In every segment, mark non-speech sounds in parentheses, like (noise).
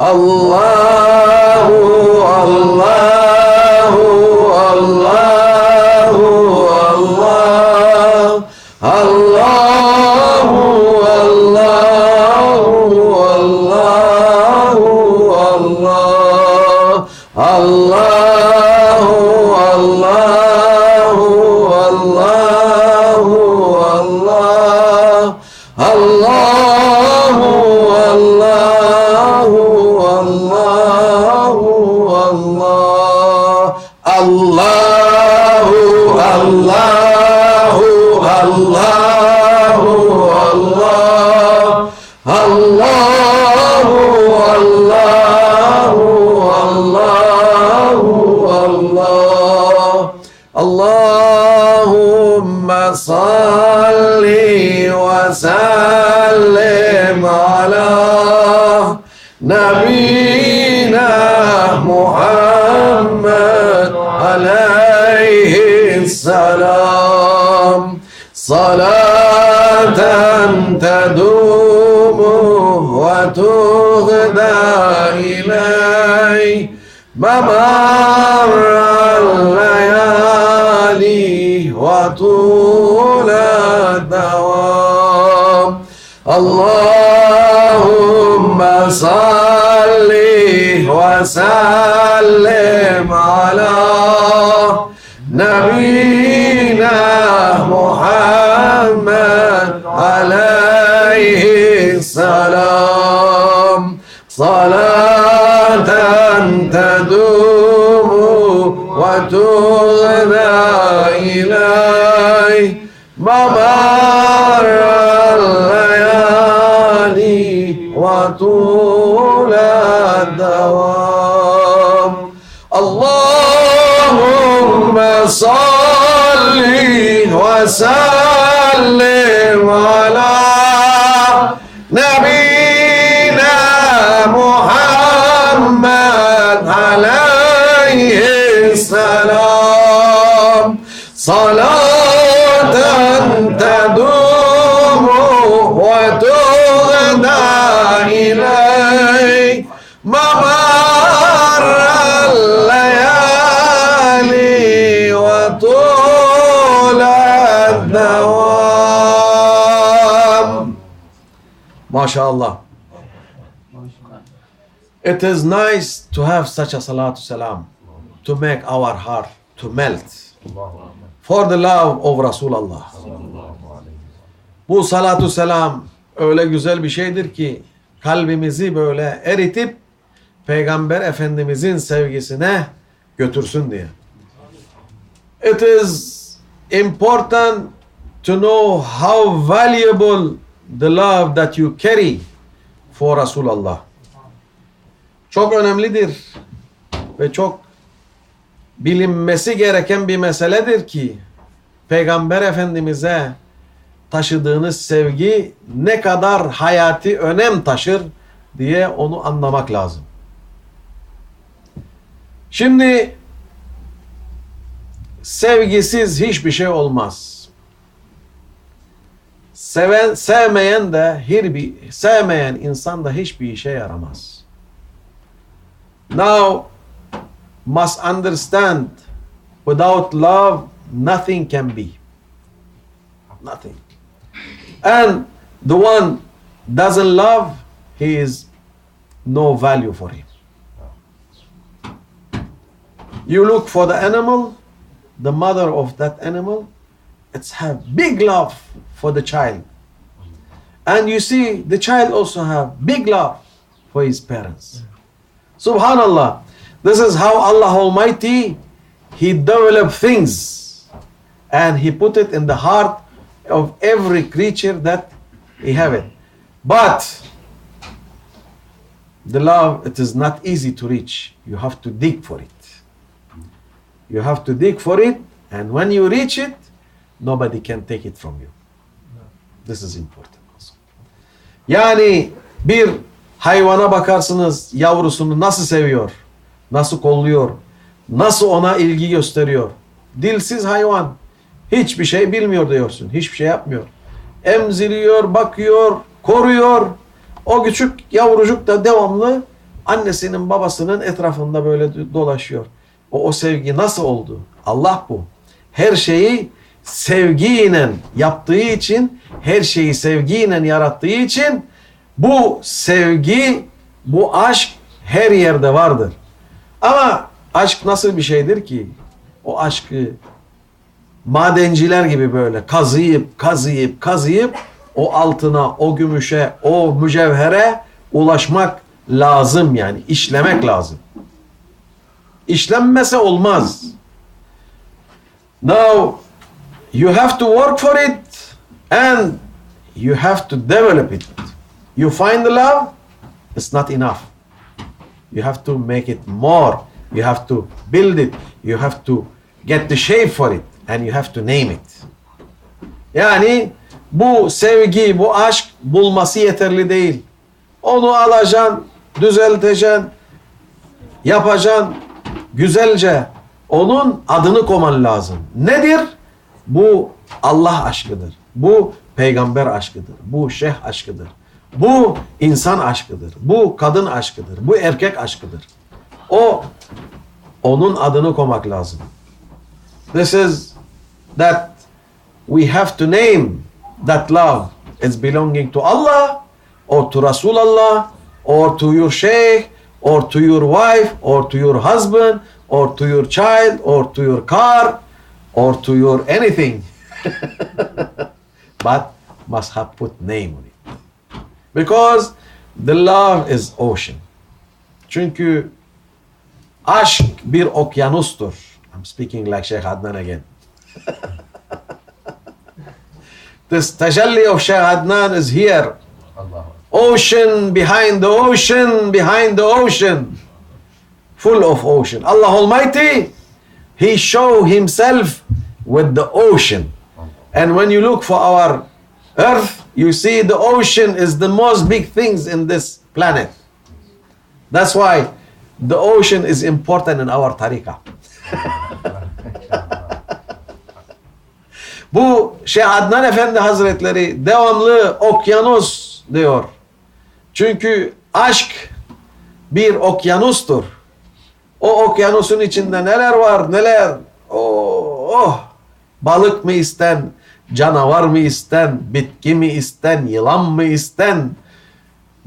الله وسلم على نبينا محمد عليه السلام. صلاة تدوم وتغدى إلي ممر اللهم صل وسلم على نبينا محمد عليه السلام. صلاة تدوم وتغنى إلي ممر وطول الدوام. اللهم صل وسلم على نبينا محمد عليه السلام. صلاة تدوم الدوام ما شاء الله It is nice to have such a salatu salam to make our heart to melt for the love of Resulullah. Bu salatu selam öyle güzel bir şeydir ki kalbimizi böyle eritip Peygamber Efendimizin sevgisine götürsün diye. It is important to know how valuable the love that you carry for Resulullah. Çok önemlidir ve çok bilinmesi gereken bir meseledir ki Peygamber Efendimiz'e taşıdığınız sevgi ne kadar hayati önem taşır diye onu anlamak lazım. Şimdi sevgisiz hiçbir şey olmaz. Seven, sevmeyen de hiçbir sevmeyen insan da hiçbir işe yaramaz. Now must understand without love nothing can be. Nothing. And the one doesn't love, he is no value for him. You look for the animal, the mother of that animal, it's have big love for the child. And you see the child also have big love for his parents. Subhanallah. This is how Allah Almighty He developed things and He put it in the heart of every creature that he have it. But the love, it is not easy to reach. You have to dig for it. You have to dig for it, and when you reach it, nobody can take it from you. This is important also. Yani bir hayvana bakarsınız yavrusunu nasıl seviyor, nasıl kolluyor, nasıl ona ilgi gösteriyor. Dilsiz hayvan hiçbir şey bilmiyor diyorsun, hiçbir şey yapmıyor. Emziriyor, bakıyor, koruyor. O küçük yavrucuk da devamlı annesinin babasının etrafında böyle dolaşıyor. O, o sevgi nasıl oldu? Allah bu. Her şeyi sevgiyle yaptığı için, her şeyi sevgiyle yarattığı için bu sevgi, bu aşk her yerde vardır. Ama aşk nasıl bir şeydir ki? O aşkı madenciler gibi böyle kazıyıp kazıyıp kazıyıp o altına, o gümüşe, o mücevhere ulaşmak lazım yani işlemek lazım. İşlenmese olmaz. Now you have to work for it and you have to develop it. You find the love, it's not enough. You have to make it more. You have to build it. You have to get the shape for it and you have to name it. Yani bu sevgi, bu aşk bulması yeterli değil. Onu alacaksın, düzelteceksin, yapacaksın güzelce. Onun adını koman lazım. Nedir? Bu Allah aşkıdır. Bu peygamber aşkıdır. Bu şeyh aşkıdır. Bu insan aşkıdır. Bu kadın aşkıdır. Bu erkek aşkıdır. O onun adını koymak lazım. This is that we have to name that love is belonging to Allah or to Rasulallah or to your sheikh or to your wife or to your husband or to your child or to your car or to your anything. (laughs) but must have put name on it. Because the love is ocean. Çünkü aşk bir okyanustur. I'm speaking like Sheikh Adnan again. (laughs) this tajalli of Sheikh Adnan is here. Ocean behind the ocean, behind the ocean. Full of ocean. Allah Almighty, He show Himself with the ocean. And when you look for our earth, you see the ocean is the most big things in this planet. That's why the ocean is important in our tariqah. (laughs) Bu Şeyh Adnan Efendi Hazretleri devamlı okyanus diyor. Çünkü aşk bir okyanustur. O okyanusun içinde neler var neler. Oh, oh. Balık mı isten, canavar mı isten, bitki mi isten, yılan mı isten,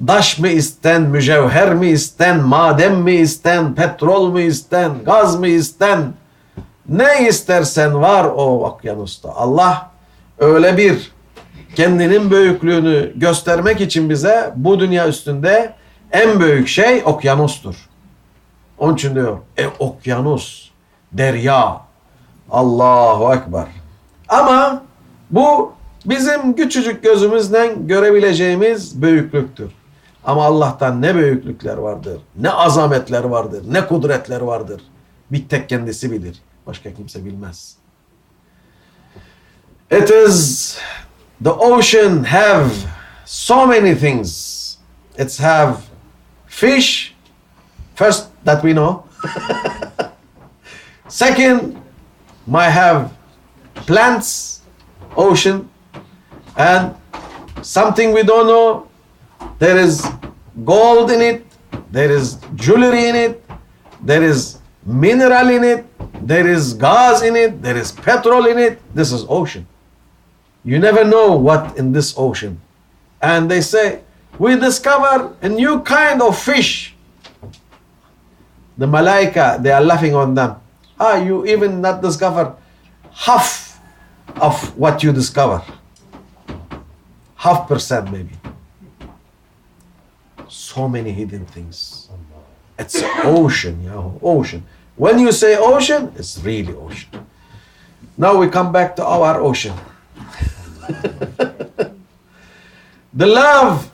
daş mı isten, mücevher mi isten, maden mi isten, petrol mu isten, gaz mı isten, ne istersen var o okyanusta. Allah öyle bir kendinin büyüklüğünü göstermek için bize bu dünya üstünde en büyük şey okyanustur. Onun için diyor, e okyanus, derya, Allahu Ekber. Ama bu bizim küçücük gözümüzden görebileceğimiz büyüklüktür. Ama Allah'tan ne büyüklükler vardır, ne azametler vardır, ne kudretler vardır. Bir tek kendisi bilir. Başka kimse bilmez. It is the ocean have so many things. It's have fish, first that we know. (laughs) Second, might have plants, ocean, and something we don't know. There is gold in it, there is jewelry in it, there is mineral in it, there is gas in it, there is petrol in it. This is ocean. You never know what in this ocean. And they say, we discover a new kind of fish. The malaika, they are laughing on them. Ah, you even not discover half of what you discover. Half percent maybe. So many hidden things. It's ocean, you know, ocean. When you say ocean, it's really ocean. Now we come back to our ocean. The love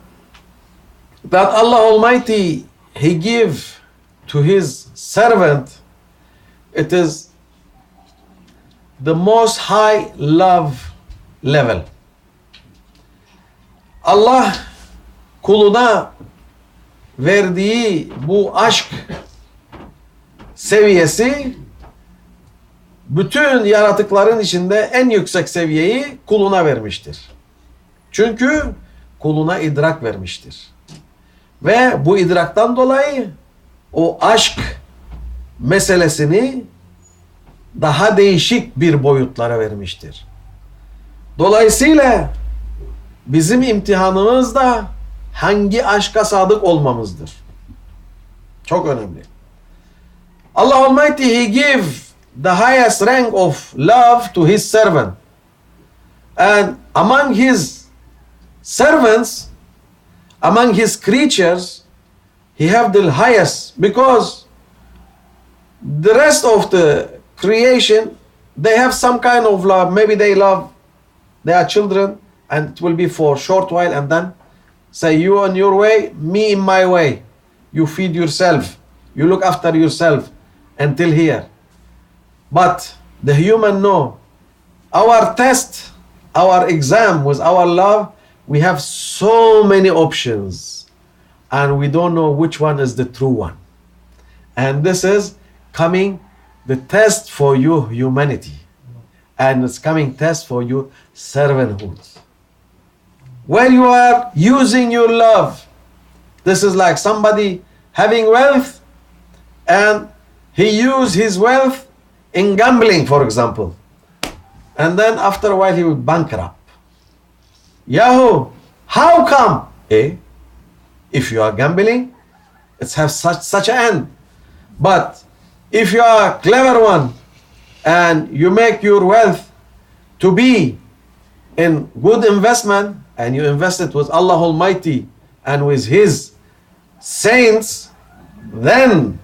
that Allah Almighty He give to His servant, it is the most high love level. Allah kuluna verdiği bu aşk seviyesi bütün yaratıkların içinde en yüksek seviyeyi kuluna vermiştir. Çünkü kuluna idrak vermiştir. Ve bu idraktan dolayı o aşk meselesini daha değişik bir boyutlara vermiştir. Dolayısıyla bizim imtihanımız da hangi aşka sadık olmamızdır. Çok önemli. Allah Almighty He give the highest rank of love to His servant. And among His servants, among His creatures, He have the highest because the rest of the creation, they have some kind of love. Maybe they love their children and it will be for short while and then say you on your way, me in my way. You feed yourself. You look after yourself until here. But the human know our test, our exam with our love, we have so many options and we don't know which one is the true one. And this is coming the test for you humanity. And it's coming test for you servanthood. When you are using your love, this is like somebody having wealth and he used his wealth in gambling, for example. And then after a while he will bankrupt. Yahoo! How come? Eh? If you are gambling, it has such such an end. But if you are a clever one and you make your wealth to be in good investment and you invest it with Allah Almighty and with His saints, then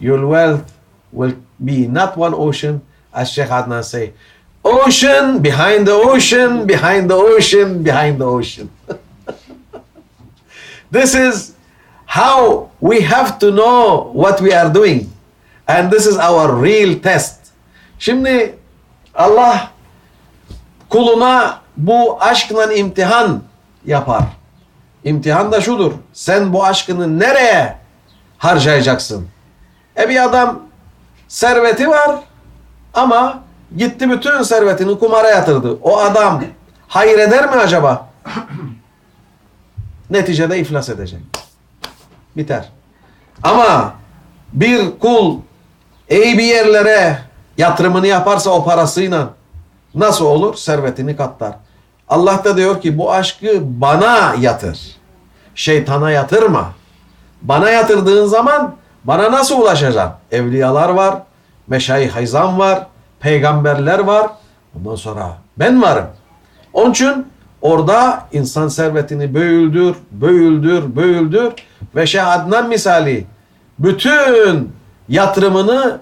your wealth will be not one ocean, as Sheikh Adnan say, ocean behind the ocean, behind the ocean, behind the ocean. (laughs) this is how we have to know what we are doing. And this is our real test. Şimdi Allah kuluna bu aşkla imtihan yapar. İmtihan da şudur. Sen bu aşkını nereye harcayacaksın? E bir adam serveti var ama gitti bütün servetini kumara yatırdı. O adam hayır eder mi acaba? (clears throat) Neticede iflas edecek. Biter. Ama bir kul iyi bir yerlere yatırımını yaparsa o parasıyla nasıl olur? Servetini katlar. Allah da diyor ki bu aşkı bana yatır. Şeytana yatırma. Bana yatırdığın zaman bana nasıl ulaşacaksın? Evliyalar var, meşayih hayzan var, peygamberler var. Ondan sonra ben varım. Onun için orada insan servetini büyüldür, büyüldür, büyüldür ve Şeyh Adnan misali bütün yatırımını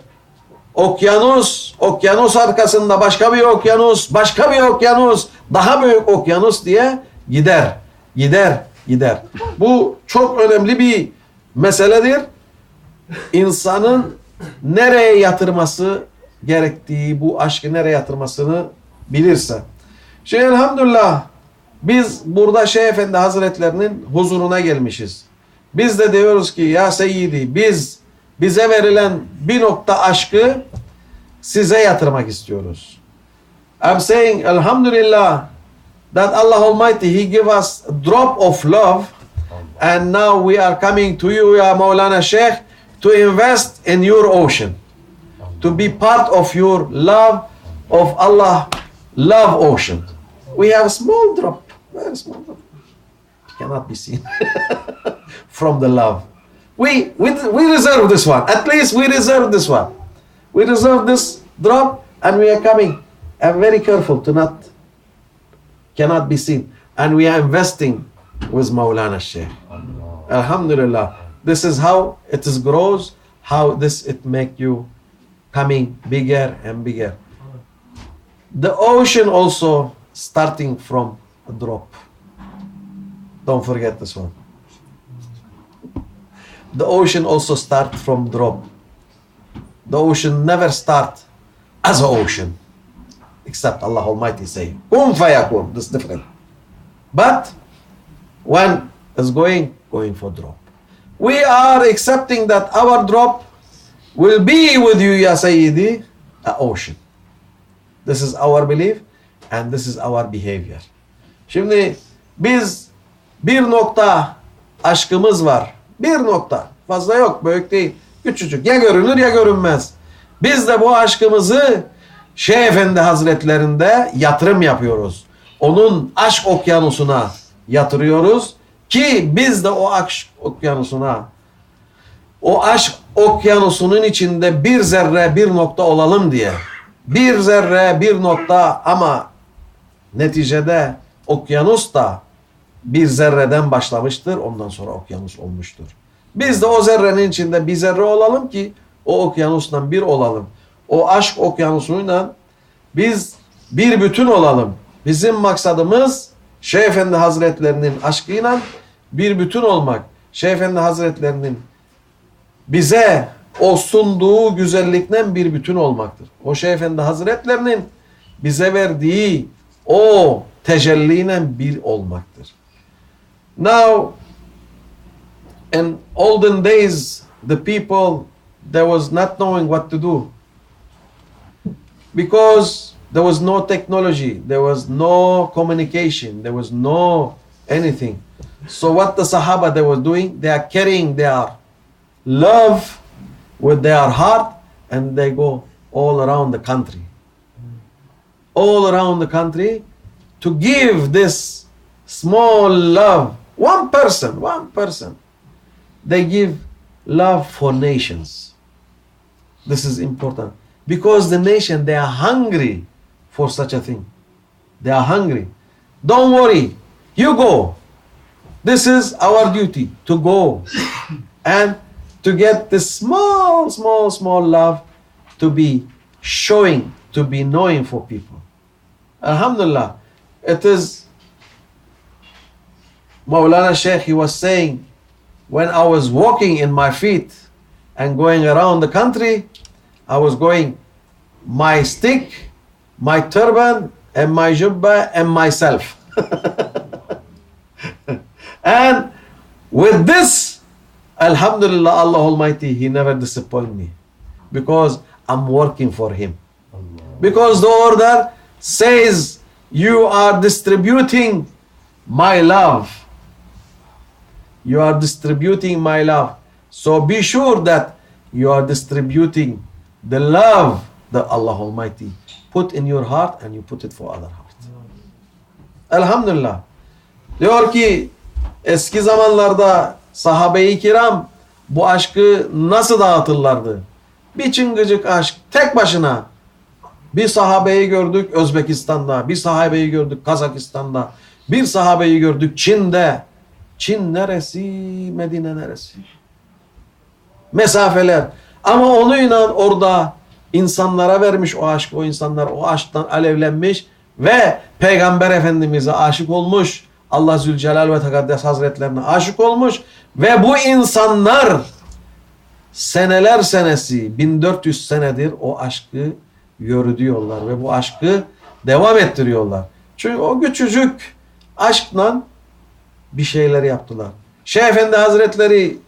okyanus, okyanus arkasında başka bir okyanus, başka bir okyanus, daha büyük okyanus diye gider, gider, gider. Bu çok önemli bir meseledir. İnsanın nereye yatırması gerektiği, bu aşkı nereye yatırmasını bilirse. Şimdi elhamdülillah biz burada Şeyh Efendi Hazretlerinin huzuruna gelmişiz. Biz de diyoruz ki ya Seyyidi biz bize verilen bir nokta aşkı size yatırmak istiyoruz. I'm saying Alhamdulillah that Allah Almighty He give us a drop of love and now we are coming to you ya Maulana Sheikh to invest in your ocean to be part of your love of Allah love ocean. We have a small drop, very small drop. Cannot be seen (laughs) from the love. We, we, we reserve this one. At least we reserve this one. We reserve this drop and we are coming. I'm very careful to not, cannot be seen. And we are investing with Maulana Sheikh. Alhamdulillah. This is how it is grows, how this it make you coming bigger and bigger. The ocean also starting from a drop. Don't forget this one. The ocean also start from drop. The ocean never start as an ocean. Except Allah Almighty say, Kun fayakun. This is different. But when it's going, going for drop. We are accepting that our drop will be with you, Ya Sayyidi, a ocean. This is our belief and this is our behavior. Şimdi biz bir nokta aşkımız var. Bir nokta. Fazla yok, büyük değil. Küçücük. Ya görünür ya görünmez. Biz de bu aşkımızı Şeyh Efendi Hazretlerinde yatırım yapıyoruz. Onun aşk okyanusuna yatırıyoruz ki biz de o aşk okyanusuna o aşk okyanusunun içinde bir zerre bir nokta olalım diye. Bir zerre bir nokta ama neticede okyanus da bir zerreden başlamıştır. Ondan sonra okyanus olmuştur. Biz de o zerrenin içinde bir zerre olalım ki o okyanusla bir olalım. O aşk okyanusuyla biz bir bütün olalım. Bizim maksadımız Şeyh Efendi Hazretlerinin aşkıyla bir bütün olmak. Şeyh Efendi Hazretlerinin bize o sunduğu güzellikten bir bütün olmaktır. O Şeyh Efendi Hazretlerinin bize verdiği o tecelliyle bir olmaktır. Now, in olden days, the people, there was not knowing what to do. Because there was no technology, there was no communication, there was no anything. So what the Sahaba they were doing, they are carrying their love with their heart and they go all around the country. All around the country to give this small love. One person, one person. They give love for nations. This is important. Because the nation, they are hungry for such a thing. They are hungry. Don't worry. You go. This is our duty to go and to get this small, small, small love to be showing, to be knowing for people. Alhamdulillah. It is Maulana Sheikh, he was saying, when I was walking in my feet and going around the country, I was going my stick, my turban, and my jubba, and myself. (laughs) and with this, Alhamdulillah, Allah Almighty, He never disappoint me because I'm working for Him. Because the order says you are distributing my love. You are distributing my love. So be sure that you are distributing the love that Allah Almighty put in your heart and you put it for other heart. Elhamdülillah. Diyor ki eski zamanlarda sahabe-i kiram bu aşkı nasıl dağıtırlardı? Bir çıngıcık aşk tek başına. Bir sahabeyi gördük Özbekistan'da, bir sahabeyi gördük Kazakistan'da, bir sahabeyi gördük Çin'de. Çin neresi, Medine neresi? Mesafeler. Ama onunla orada insanlara vermiş o aşk, o insanlar o aşktan alevlenmiş ve Peygamber Efendimiz'e aşık olmuş. Allah Zülcelal ve Tekaddes Hazretlerine aşık olmuş ve bu insanlar seneler senesi 1400 senedir o aşkı yürütüyorlar ve bu aşkı devam ettiriyorlar. Çünkü o küçücük aşkla bir şeyler yaptılar. Şeyh Efendi Hazretleri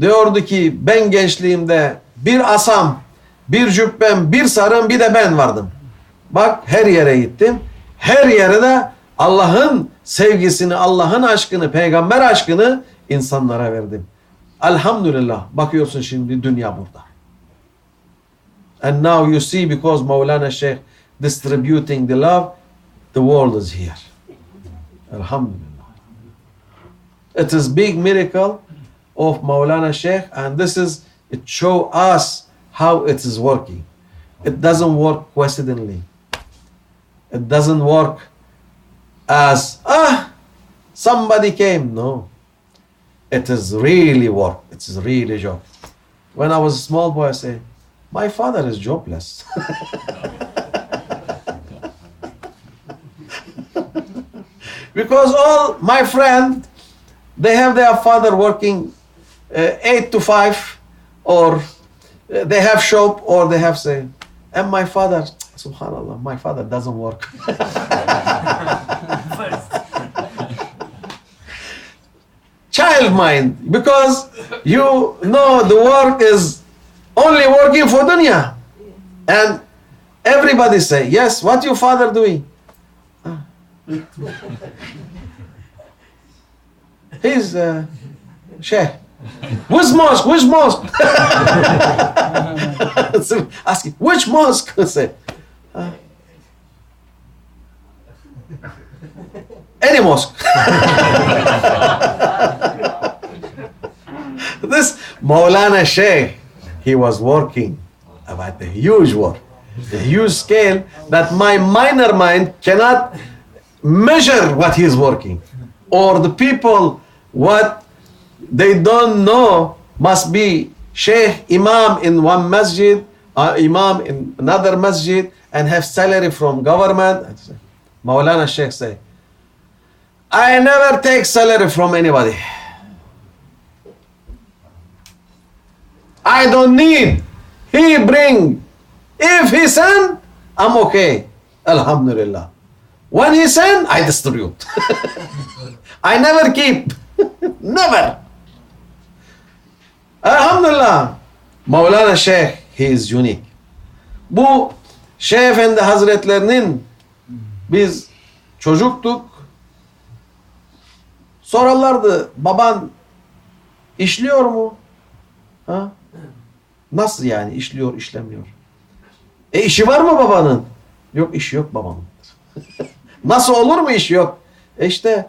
diyordu ki ben gençliğimde bir asam, bir cübbem, bir sarım bir de ben vardım. Bak her yere gittim. Her yere de Allah'ın sevgisini, Allah'ın aşkını, peygamber aşkını insanlara verdim. Elhamdülillah. Bakıyorsun şimdi dünya burada. And now you see because Maulana Sheikh distributing the love, the world is here. Alhamdulillah. It is big miracle of Maulana Sheikh and this is, it show us how it is working. It doesn't work coincidentally. It doesn't work as, ah, somebody came. No. It is really work. It is really job. When I was a small boy, I say, my father is jobless. (laughs) Because all my friend, they have their father working uh, 8 to 5 or uh, they have shop or they have say and my father subhanallah my father doesn't work (laughs) child mind because you know the work is only working for dunya. And everybody say yes what your father doing? (laughs) He's uh, sheikh. Which mosque? Which mosque? So (laughs) asking which mosque? (laughs) Say any mosque this Maulana Sheikh, he was working about the huge work, the huge scale that my minor mind cannot measure what he is working. Or the people, what they don't know must be Sheikh, Imam in one masjid, uh, Imam in another masjid, and have salary from government. Maulana Sheikh say, I never take salary from anybody. I don't need. He bring. If he send, I'm okay. Alhamdulillah. When he send, I distribute. (laughs) I never keep. (laughs) never. Alhamdulillah. Maulana Şeyh, he is unique. Bu Şeyh Efendi Hazretlerinin biz çocuktuk. Sorarlardı baban işliyor mu? Ha? Nasıl yani işliyor işlemiyor? E işi var mı babanın? Yok işi yok babamın. (laughs) Nasıl olur mu iş yok? E işte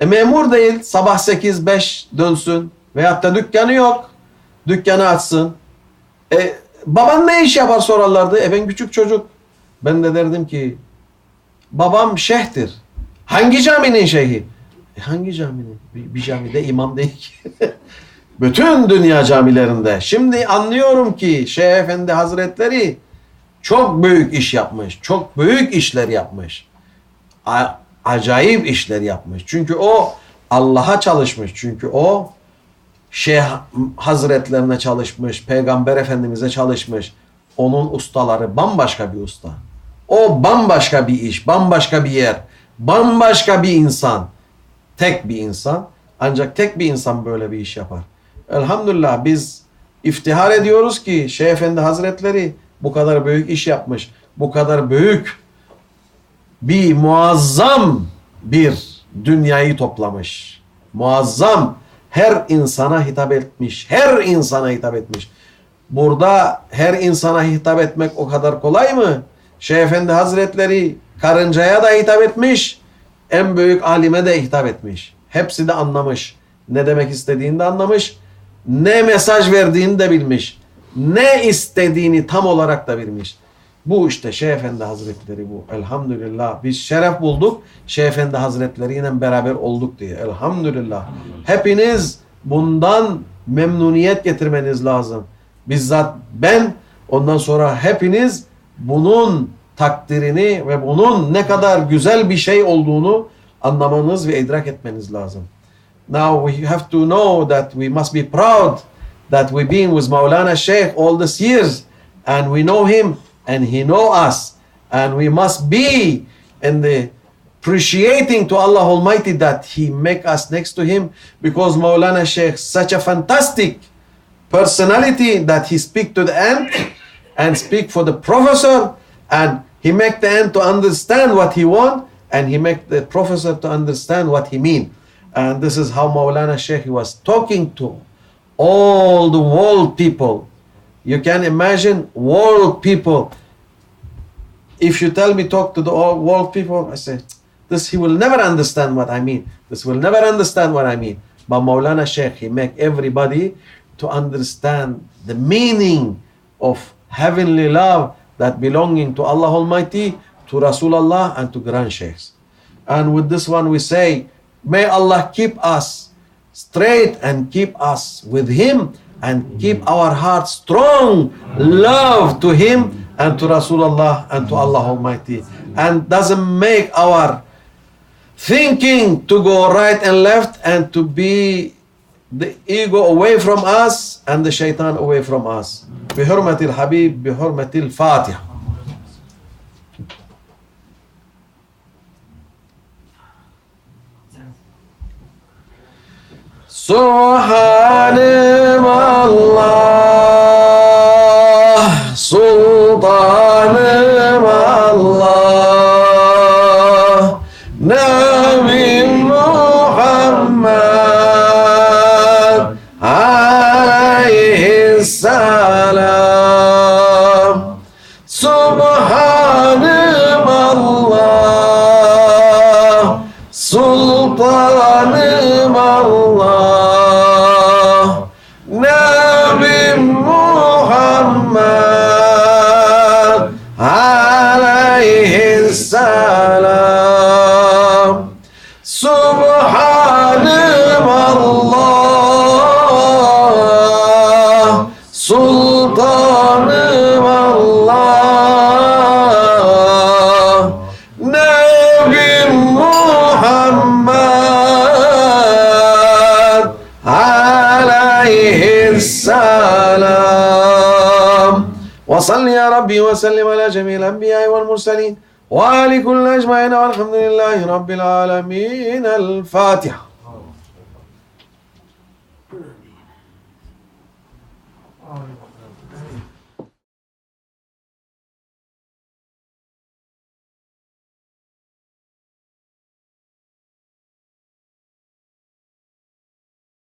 e memur değil sabah 8-5 dönsün veyahut da dükkanı yok. Dükkanı açsın. E baban ne iş yapar sorarlardı. E ben küçük çocuk. Ben de derdim ki babam şeyhtir. Hangi caminin şeyhi? E hangi caminin? Bir, bir camide imam değil ki. (laughs) Bütün dünya camilerinde. Şimdi anlıyorum ki Şeyh Efendi Hazretleri çok büyük iş yapmış. Çok büyük işler yapmış. A- acayip işler yapmış. Çünkü o Allah'a çalışmış. Çünkü o Şeyh Hazretlerine çalışmış. Peygamber Efendimiz'e çalışmış. Onun ustaları bambaşka bir usta. O bambaşka bir iş, bambaşka bir yer, bambaşka bir insan. Tek bir insan. Ancak tek bir insan böyle bir iş yapar. Elhamdülillah biz iftihar ediyoruz ki Şeyh Efendi Hazretleri bu kadar büyük iş yapmış. Bu kadar büyük bir muazzam bir dünyayı toplamış. Muazzam her insana hitap etmiş. Her insana hitap etmiş. Burada her insana hitap etmek o kadar kolay mı? Şeyh Efendi Hazretleri karıncaya da hitap etmiş. En büyük alime de hitap etmiş. Hepsi de anlamış. Ne demek istediğini de anlamış. Ne mesaj verdiğini de bilmiş. Ne istediğini tam olarak da bilmiş. Bu işte Şeyh Efendi Hazretleri bu. Elhamdülillah. Biz şeref bulduk. Şeyh Efendi Hazretleri ile beraber olduk diye. Elhamdülillah. Hepiniz bundan memnuniyet getirmeniz lazım. Bizzat ben ondan sonra hepiniz bunun takdirini ve bunun ne kadar güzel bir şey olduğunu anlamanız ve idrak etmeniz lazım. Now we have to know that we must be proud that we've been with Maulana Sheikh all these years and we know him and he know us and we must be in the appreciating to Allah Almighty that he make us next to him because Maulana Sheikh such a fantastic personality that he speak to the ant and speak for the professor and he make the ant to understand what he want and he make the professor to understand what he mean and this is how Maulana Sheikh was talking to all the world people. You can imagine world people. If you tell me talk to the all world people I say this he will never understand what I mean. This will never understand what I mean. But Maulana Sheikh he make everybody to understand the meaning of heavenly love that belonging to Allah Almighty, to Rasulullah and to Grand Sheikhs. And with this one we say, May Allah keep us straight and keep us with Him and keep our hearts strong, love to Him and to Rasulullah and to Allah Almighty. And doesn't make our thinking to go right and left and to be the ego away from us and the shaitan away from us. بحرمة الحبيب بحرمة الفاتحة So hallelujah. جميع الأنبياء والمرسلين. وآل كل أجمعين والحمد لله رب العالمين. الفاتحة.